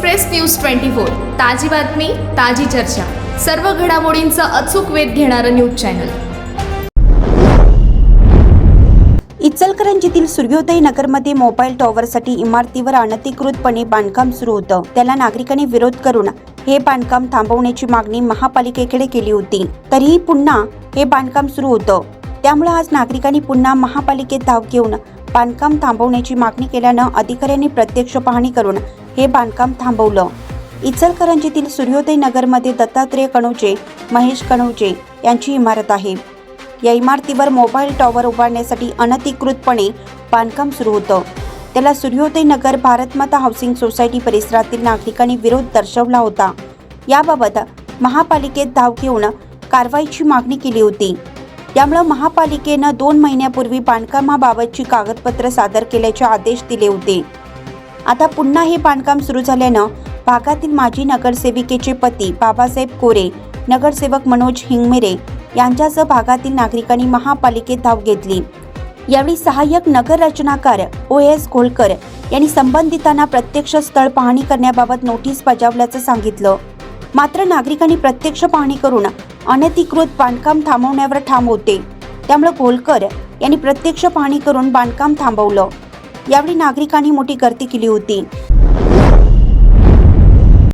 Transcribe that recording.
Express news twenty four ताजी बातमी ताजी चर्चा. सर्व घडामोडींचा अचूक वेध घेणारं न्यूज चॅनल. इचलकरंजीतील सूर्योदय नगरमध्ये मोबाईल टॉवरसाठी इमारतीवर अनधिकृतपणे बांधकाम सुरू होतं. त्याला नागरिकांनी विरोध करून हे बांधकाम थांबवण्याची मागणी महापालिकेकडे केली होती. तरीही पुन्हा हे बांधकाम सुरू होतं. त्यामुळे आज नागरिकांनी पुन्हा महापालिकेत धाव घेऊन बांधकाम थांबवण्याची मागणी केल्यानं अधिकाऱ्यांनी प्रत्यक्ष पाहणी करून हे बांधकाम थांबवलं. इचलकरंजीतील सूर्योदय नगरमध्ये दत्तात्रेय कणुजे महेश कणोचे यांची इमारत आहे. या इमारतीवर मोबाईल टॉवर उभारण्यासाठी अनधिकृतपणे बांधकाम सुरू होतं. त्याला सूर्योदय नगर भारतमाता हाऊसिंग सोसायटी परिसरातील नागरिकांनी विरोध दर्शवला होता. याबाबत महापालिकेत धाव घेऊन कारवाईची मागणी केली होती. त्यामुळे महापालिकेनं दोन महिन्यापूर्वी बांधकामाबाबतची कागदपत्र सादर केल्याचे आदेश दिले होते. आता पुन्हा हे बांधकाम सुरू झाल्यानं भागातील माजी नगरसेविकेचे पती बाबासाहेब कोरे नगरसेवक मनोज हिंगमिरे यांच्यासह भागातील नागरिकांनी महापालिकेत धाव घेतली. यावेळी सहाय्यक नगर रचनाकार ओ एस घोलकर यांनी संबंधितांना प्रत्यक्ष स्थळ पाहणी करण्याबाबत नोटीस बजावल्याचं सांगितलं. मात्र नागरिकांनी प्रत्यक्ष पाहणी करून अनधिकृत बांधकाम थांबवण्यावर ठाम होते. त्यामुळे घोलकर यांनी प्रत्यक्ष पाहणी करून बांधकाम थांबवलं. यावेळी नागरिकांनी मोठी गर्दी केली होती.